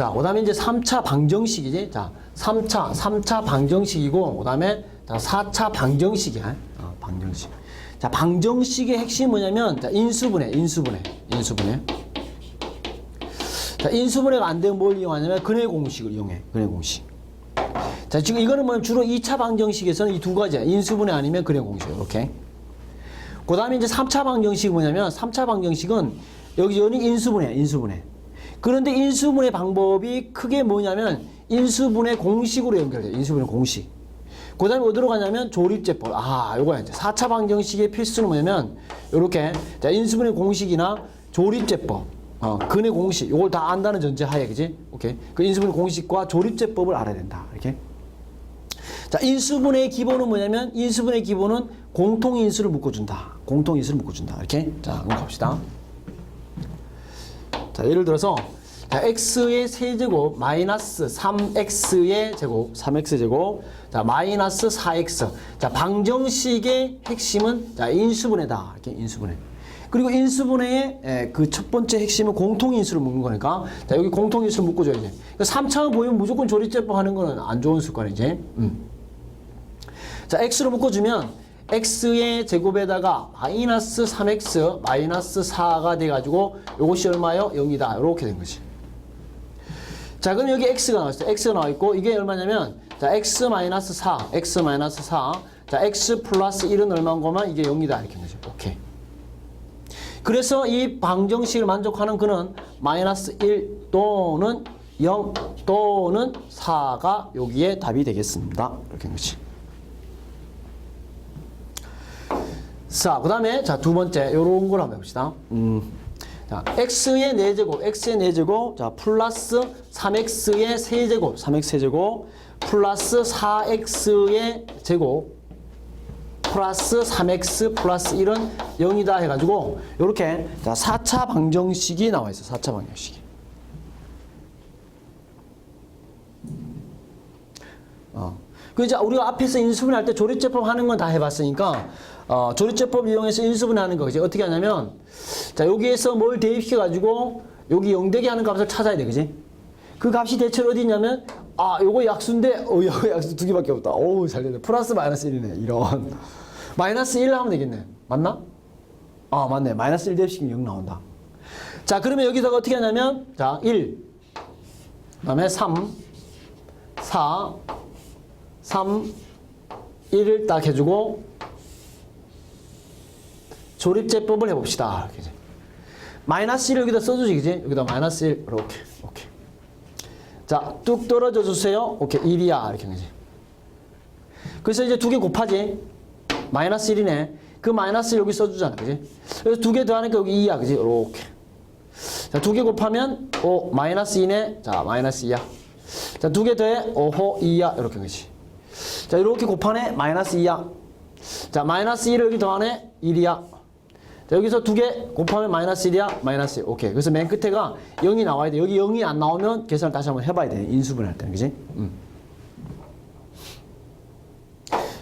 자, 그 다음에 이제 3차 방정식이지. 자, 3차, 3차 방정식이고, 그 다음에 자, 4차 방정식이야. 어, 방정식. 자, 방정식의 핵심이 뭐냐면, 자, 인수분해, 인수분해, 인수분해. 자, 인수분해가 안 되면 뭘 이용하냐면, 근해 공식을 이용해, 근해 공식. 자, 지금 이거는 뭐 주로 2차 방정식에서는 이 두 가지야. 인수분해 아니면 근해 공식, 이렇게. 그 다음에 이제 3차 방정식이 뭐냐면 3차 방정식은 여기 여기 인수분해, 인수분해. 그런데 인수분해 방법이 크게 뭐냐면 인수분해 공식으로 연결돼요. 인수분해 공식. 그 다음에 어디로 가냐면 조립제법. 아, 요거야 이제 4차 방정식의 필수는 뭐냐면 요렇게 자, 인수분해 공식이나 조립제법. 어, 근해 공식. 요걸 다 안다는 전제 하에, 그지? 오케이. 그 인수분해 공식과 조립제법을 알아야 된다. 이렇게. 자, 인수분해의 기본은 뭐냐면 인수분해의 기본은 공통인수를 묶어준다. 공통인수를 묶어준다. 이렇게. 자, 그럼 갑시다. 자, 예를 들어서 자, x의 세제곱 마이너스 3x의 제곱 3x 제곱 자 마이너스 4x 자 방정식의 핵심은 자 인수분해다 이렇게 인수분해 그리고 인수분해의 그 첫 번째 핵심은 공통인수를 묶는 거니까 자 여기 공통인수를 묶어줘야지 3차원 보이면 무조건 조립제법 하는 거는 안 좋은 습관이지 음. 자, x로 묶어 주면 x의 제곱에다가 마이너스 3x 마이너스 4가 돼가지고 이것이 얼마요? 0이다. 이렇게 된 거지. 자, 그럼 여기 x가 나왔어요. x가 나와 있고 이게 얼마냐면 자, x 마이너스 4, x 마이너스 4, 자, x 플러스 1은 얼마인 거면 이게 0이다. 이렇게 된 거죠. 오케이. 그래서 이 방정식을 만족하는 그는 마이너스 1 또는 0 또는 4가 여기에 답이 되겠습니다. 이렇게 된 거지. 자, 그 다음에, 자, 두 번째, 요런 걸 한번 해봅시다. 음. 자, x의 4제곱, x의 4제곱, 자, 플러스 3x의 세제곱, 3x 세제곱, 플러스 4x의 제곱, 플러스 3x 플러스 1은 0이다 해가지고, 요렇게, 자, 4차 방정식이 나와 있어, 4차 방정식이. 어. 그 이제 우리가 앞에서 인수분해 할때 조립제법 하는 건 다 해봤으니까 어, 조립제법 이용해서 인수분해 하는 거지 어떻게 하냐면 자 여기에서 뭘 대입시켜 가지고 여기 0되게 하는 값을 찾아야 돼. 그지? 그 값이 대체로 어디 있냐면 아 요거 약수인데 어 요거 약수 두 개밖에 없다. 어우 잘 됐네. 플러스 마이너스 1이네 이런. 마이너스 1 하면 되겠네. 맞나? 아 맞네. 마이너스 1 대입시키면 0 나온다. 자 그러면 여기다가 어떻게 하냐면 자 1 그 다음에 3 4 3, 1을 딱 해주고 조립제법을 해봅시다. 이렇게. 마이너스 1을 여기다 써주지, 그지? 여기다 마이너스 1, 이렇게, 오케이. 자, 뚝 떨어져 주세요. 오케이, 1이야. 이렇게 하지. 그래서 이제 두 개 곱하지? 마이너스 1이네. 그 마이너스 1 여기 써주잖아, 그지? 그래서 두 개 더하니까 여기 2야, 그지? 이렇게. 자, 두 개 곱하면 5, 마이너스 2네. 자, 마이너스 2야. 자, 두 개 더해 5호 2야. 이렇게 한 거지. 자, 이렇게 곱하네. 마이너스 2야. 자, 마이너스 1을 여기 더하네. 1이야. 자, 여기서 두 개 곱하면 마이너스 1이야. 마이너스 1. 오케이. 그래서 맨 끝에가 0이 나와야 돼. 여기 0이 안 나오면 계산을 다시 한번 해봐야 돼. 인수분 할 때는. 그지? 음.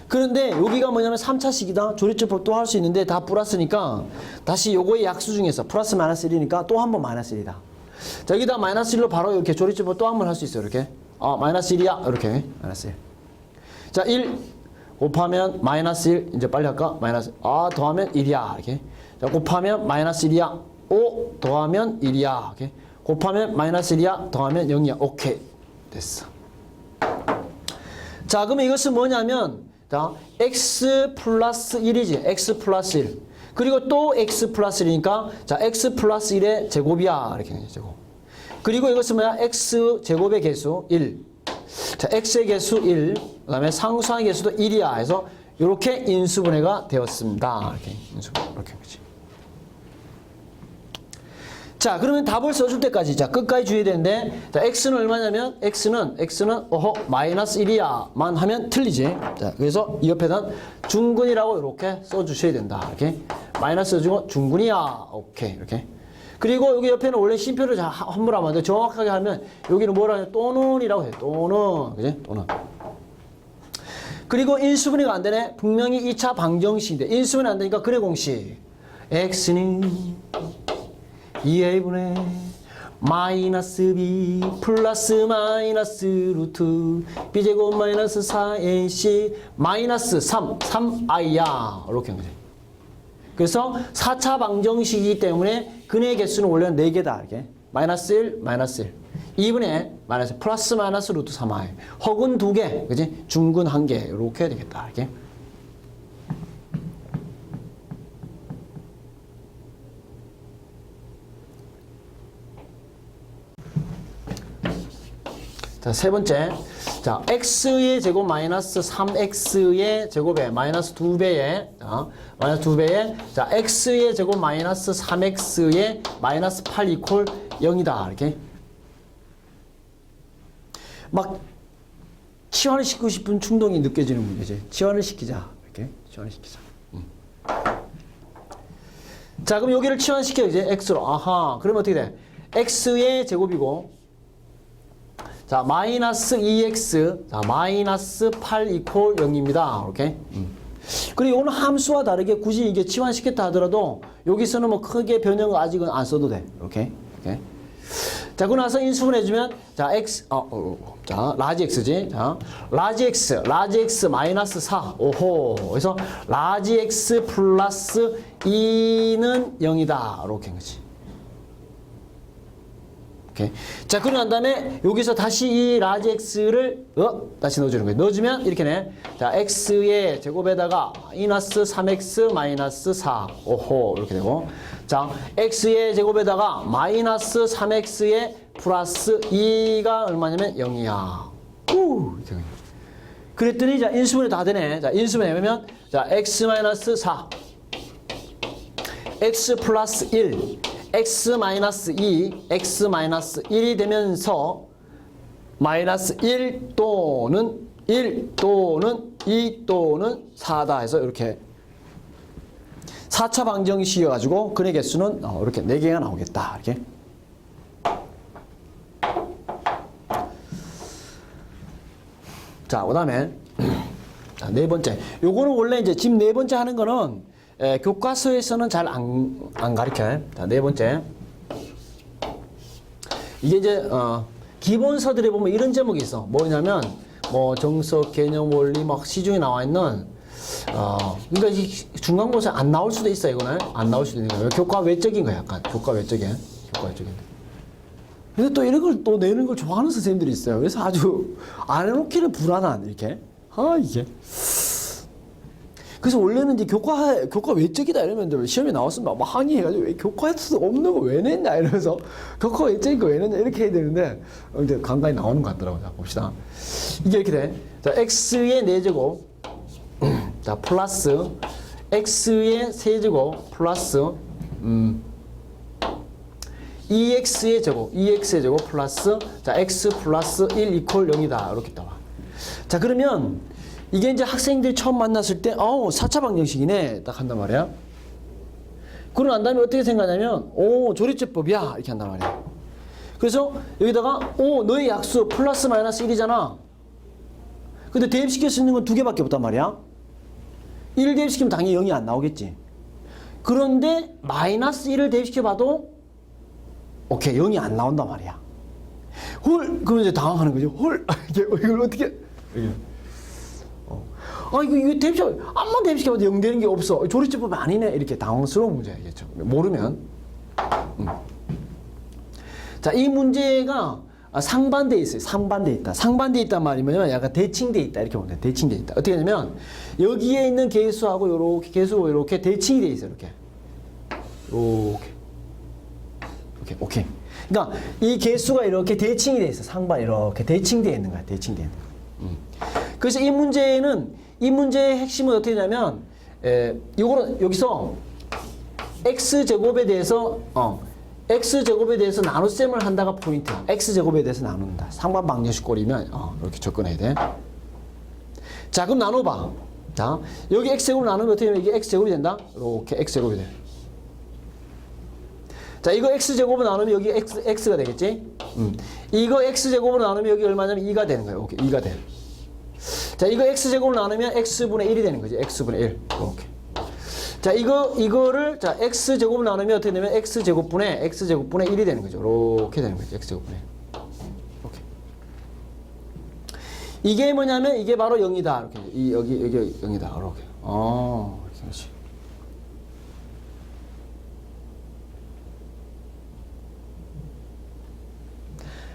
그런데 여기가 뭐냐면 3차식이다. 조립제법 또 할 수 있는데 다 플러스니까 다시 요거의 약수 중에서 플러스 마이너스 1이니까 또 한 번 마이너스 1이다. 자, 여기다 마이너스 1로 바로 이렇게 조립제법 또 한 번 할 수 있어요. 이렇게. 아, 마이너스 1이야. 이렇게. 마이너스 1. 자, 1 곱하면 마이너스 1. 이제 빨리 할까? 마이너스. 아, 더하면 1이야. 이렇게. 자, 곱하면 마이너스 1이야. 5 더하면 1이야. 이렇게. 곱하면 마이너스 1이야. 더하면 0이야. 오케이. 됐어. 자, 그러면 이것은 뭐냐면, 자, x 플러스 1이지. x 플러스 1. 그리고 또 x 플러스 1이니까, 자, x 플러스 1의 제곱이야. 이렇게. 제곱. 그리고 이것은 뭐야? x 제곱의 개수 1. 자, x의 개수 1. 그 다음에 상수항의 개수도 1이야. 해서 이렇게 인수분해가 되었습니다. 이렇게 인수분해. 이렇게 그지. 자, 그러면 답을 써줄 때까지, 자, 끝까지 주의해야 되는데, 자, x는 얼마냐면, x는, x는, 어허, 마이너스 1이야 만 하면 틀리지. 자, 그래서 이 옆에는 중근이라고 이렇게 써주셔야 된다. 이렇게. 마이너스 써주고, 중근이야. 오케이. 이렇게. 그리고 여기 옆에는 원래 심표를 자- 함부로 하면 안 돼. 정확하게 하면, 여기는 뭐라 하냐, 또는이라고 해. 또는. 그지? 또는. 그리고 인수분해가 안 되네. 분명히 2차 방정식인데, 인수분해 안 되니까 근해 공식. x는 2a분의 마이너스 b 플러스 마이너스 루트 b제곱 마이너스 4ac 마이너스 3 3i야 이렇게 한 거지 그래서 4차 방정식이기 때문에 근의 개수는 원래 4개다 이렇게. 마이너스 1 마이너스 1 2분의 마이너스 플러스 마이너스 루트 3i 허근 2개 그지? 중근 1개 이렇게 해야 되겠다 이렇게 자, 세 번째. 자, x의 제곱 마이너스 3x의 제곱에 마이너스 2배에 자, 마이너스 2배에 자, x의 제곱 마이너스 3x의 마이너스 8 이퀄 0이다. 이렇게. 막 치환을 시키고 싶은 충동이 느껴지는 문제지. 치환을 시키자. 이렇게. 치환을 시키자. 음. 자, 그럼 여기를 치환시켜 이제 x로. 아하. 그러면 어떻게 돼? x의 제곱이고 자, 마이너스 2x, 자, 마이너스 8 이퀄 0입니다. 이렇게. 음. 그리고 이거는 함수와 다르게 굳이 이게 치환시켰다 하더라도 여기서는 뭐 크게 변형 아직은 안 써도 돼. 이렇게. 이렇게. 자, 그러고 나서 인수분 해주면, 자, x, 어, 어, 어, 자, 라지 x지. 자, 라지 x, 라지 x 마이너스 4. 오호. 그래서 라지 x 플러스 2는 0이다. 이렇게 한 거지. 오케이. 자, 그러고 난 다음에 여기서 다시 이 라지 x를 어? 다시 넣어주는 거예요. 넣어주면 이렇게 네. 자, x의 제곱에다가 마이너스 3x 마이너스 4. 오호. 이렇게 되고. 자, x의 제곱에다가 마이너스 3x의 플러스 2가 얼마냐면 0이야. 우! 이렇게. 그랬더니 자, 인수분해 다 되네. 자, 인수분해 하면 자, x 마이너스 4. x 플러스 1, x 마이너스 2, x 마이너스 1이 되면서 마이너스 1 또는 1 또는 2 또는 4다 해서 이렇게 4차 방정식이어가지고 근의 개수는 어, 이렇게 4개가 나오겠다. 이렇게. 자, 그 다음에 자, 네 번째. 요거는 원래 이제 지금 네 번째 하는 거는 에, 교과서에서는 잘 안 안 가르쳐요. 자, 네 번째. 이게 이제 어, 기본서들에 보면 이런 제목이 있어. 뭐냐면 뭐 정석, 개념, 원리 막 시중에 나와 있는 어, 그러니까 이 중간고사 안 나올 수도 있어 이거는 안 나올 수도 있는 거예요. 교과 외적인 거야, 약간 교과 외적인, 교과 외적인. 근데 또 이런 걸 또 내는 걸 좋아하는 선생님들이 있어요. 그래서 아주 안 해놓기는 불안한 이렇게. 아 이게. 그래서 원래는 이제 교과 교과 외적이다 이러면 이제 시험에 나왔으면 막 항의해가지고 왜 교과에서 없는 거 왜 냈냐 이러면서 교과 외적인 거 왜 냈냐 이렇게 해야 되는데 어, 근데 간간히 나오는 것 같더라고요. 자 봅시다. 이게 이렇게 돼. 자 x의 4제곱 자 플러스 x의 세제곱 플러스 음 2x의 제곱 2x의 제곱 플러스 자 x 플러스 1 이퀄 0이다 이렇게 나와. 자 그러면 이게 이제 학생들이 처음 만났을 때 어우 4차 방정식이네 딱 한단 말이야. 그러고 난 다음에 어떻게 생각하냐면 오 조리제법이야 이렇게 한단 말이야. 그래서 여기다가 오 너의 약수 플러스 마이너스 1이잖아. 근데 대입시킬 수 있는 건 두 개밖에 없단 말이야. 1 대입시키면 당연히 0이 안 나오겠지. 그런데 마이너스 1을 대입시켜봐도 오케이 0이 안 나온단 말이야. 헐 그러면 이제 당황하는 거죠. 헐 이걸 어떻게 이게. 어. 아 이거 이거 대입시 암만 대입시켜봐도 0 되는 게 없어. 조리제법 아니네 이렇게 당황스러운 문제겠죠. 모르면. 음. 자이 문제가 상반돼 있어요. 상반돼 있다. 상반돼 있단 말이면 약간 대칭돼 있다 이렇게 보면 돼. 대칭돼 있다. 어떻게 하냐면 여기에 있는 개수하고 이렇게 개수하고 이렇게 대칭이 돼 있어요. 이렇게. 이렇게. 오케이, 오케이. 그러니까 이 개수가 이렇게 대칭이 돼 있어. 상반 이렇게 대칭되어 있는 거야. 대칭되어 있는 거야. 음. 그래서 이 문제는 이 문제의 핵심은 어떻게 되냐면 에, 요거는 여기서 x 제곱에 대해서 어 x 제곱에 대해서 나눗셈을 한다가 포인트야. x 제곱에 대해서 나눈다. 상반 방정식 꼴이면 어, 이렇게 접근해야 돼. 자, 그럼 나눠봐. 자, 여기 x 제곱 나누면 어떻게 되면 이게 x 제곱이 된다. 이렇게 x 제곱이 돼. 자, 이거 x제곱을 나누면 여기 x, x가 되겠지? 음. 이거 x제곱으로 나누면 여기 얼마냐면 2가 되는 거예요. 오케이. 2가 돼. 자, 이거 x제곱을 나누면 x분의 1이 되는 거지. x분의 1. 이렇게. 자, 이거, 이거를, 자, x제곱 나누면 어떻게 되면 x제곱분의 x제곱분의 1이 되는 거죠. 이렇게 되는 거죠. x제곱분의. 이렇게. 이게 뭐냐면 이게 바로 0이다. 이렇게. 이, 여기, 여기 0이다. 이렇게. 어, 이렇게. 그렇지.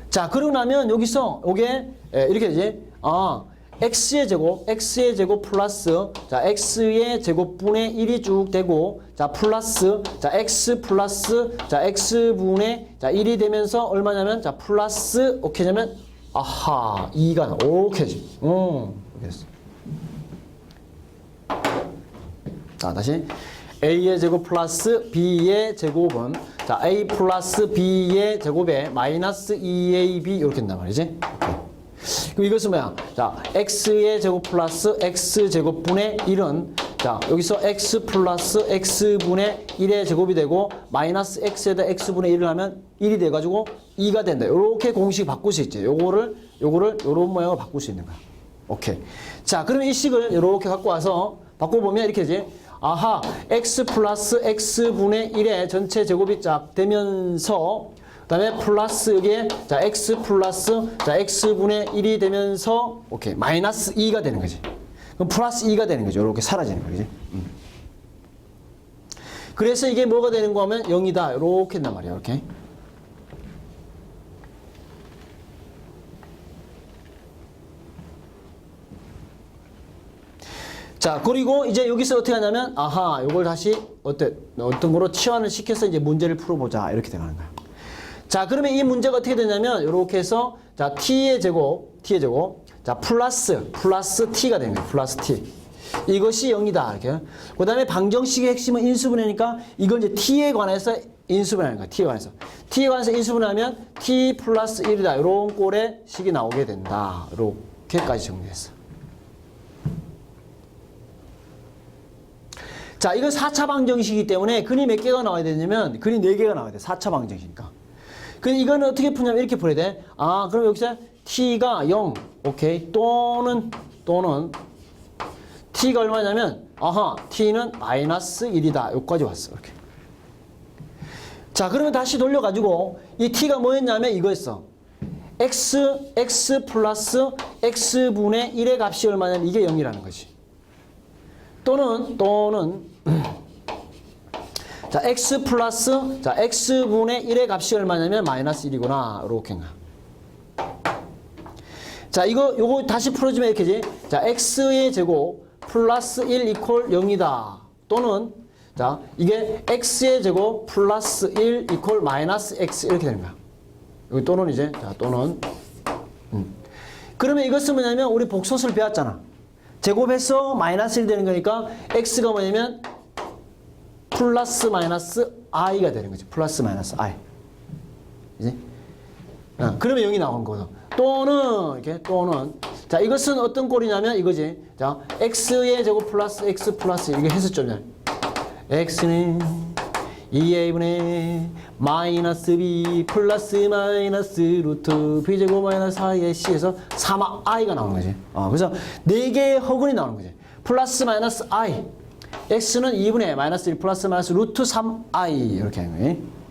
자, 그러고 나면 여기서 요게 예, 이렇게 되지. 아, x의 제곱, x의 제곱 플러스 자, x의 제곱분의 1이 쭉 되고 자, 플러스 자, x 플러스 자, x분의 자, 1이 되면서 얼마냐면 자, 플러스 오케이 되면 아하, 2가 나. 오케이지. 음. 됐어. 자, 다시 a의 제곱 플러스 b의 제곱은 자, a 플러스 b의 제곱에 마이너스 2ab 이렇게 된단 말이지. 오케이. 그럼 이것은 뭐야? 자, x의 제곱 플러스 x 제곱분의 1은 자, 여기서 x 플러스 x분의 1의 제곱이 되고 마이너스 x에다 x분의 1을 하면 1이 돼 가지고 2가 된다. 요렇게 공식 바꿀 수 있지. 요거를 요거를 요런 모양으로 바꿀 수 있는 거야. 오케이. 자, 그러면 이 식을 이렇게 갖고 와서 바꿔 보면 이렇게 되지. 아하, x 플러스 x분의 1의 전체 제곱이 쫙 되면서 그다음에 플러스 여기에 자 x 플러스 자 x분의 1이 되면서 오케이 마이너스 2가 되는 거지. 그럼 플러스 2가 되는 거죠. 이렇게 사라지는 거지. 음. 그래서 이게 뭐가 되는 거 하면 0이다. 이렇게 한단 말이야. 이렇게. 자, 그리고 이제 여기서 어떻게 하냐면, 아하, 요걸 다시 어때, 어떤 거로 치환을 시켜서 이제 문제를 풀어보자. 이렇게 돼가는 거야. 자, 그러면 이 문제가 어떻게 되냐면, 이렇게 해서, 자, t의 제곱, t의 제곱, 자, 플러스, 플러스 t가 되는 거예요. 플러스 t. 이것이 0이다. 이렇게. 그 다음에 방정식의 핵심은 인수분해니까, 이건 이제 t에 관해서 인수분해하는 거야. t에 관해서. t에 관해서 인수분해하면 t 플러스 1이다. 이런 꼴의 식이 나오게 된다. 이렇게까지 정리했어. 자, 이건 4차 방정식이기 때문에 근이 몇 개가 나와야 되냐면 근이 4개가 나와야 돼. 4차 방정식이니까. 그 이거는 어떻게 푸냐면 이렇게 풀어야 돼. 아, 그럼 여기서 t가 0, 오케이. 또는 또는 t가 얼마냐면 아하, t는 마이너스 1이다. 여기까지 왔어. 이렇게. 자, 그러면 다시 돌려 가지고 이 t가 뭐였냐면 이거였어. x x 플러스 x분의 1의 값이 얼마냐면 이게 0이라는 거지. 또는 또는 자 x 플러스 자 x분의 1의 값이 얼마냐면 마이너스 1이구나. 이렇게 자 이거 요거 다시 풀어주면 이렇게지 자 x의 제곱 플러스 1 이퀄 0이다. 또는 자 이게 x의 제곱 플러스 1 이퀄 마이너스 x 이렇게 거야. 여기 또는 이제 자 또는. 음. 그러면 이것은 뭐냐면 우리 복소수를 배웠잖아. 제곱해서 마이너스 1 되는 거니까 x가 뭐냐면 플러스 마이너스 i가 되는 거지. 플러스 마이너스 i. 이제 어, 그러면 0이 나온 거죠. 또는 이렇게 또는 자 이것은 어떤 꼴이냐면 이거지. 자 x의 제곱 플러스 x 플러스 이게 해석점이야. x는 2a분의 마이너스 b 플러스 마이너스 루트 b 제곱 마이너스 4의 c에서 3 i가 나오는 거지. 어, 그래서 4개의 허근이 나오는 거지. 플러스 마이너스 i x는 2분의 마이너스 1 플러스 마이너스 루트 3i 이렇게 하는 거지.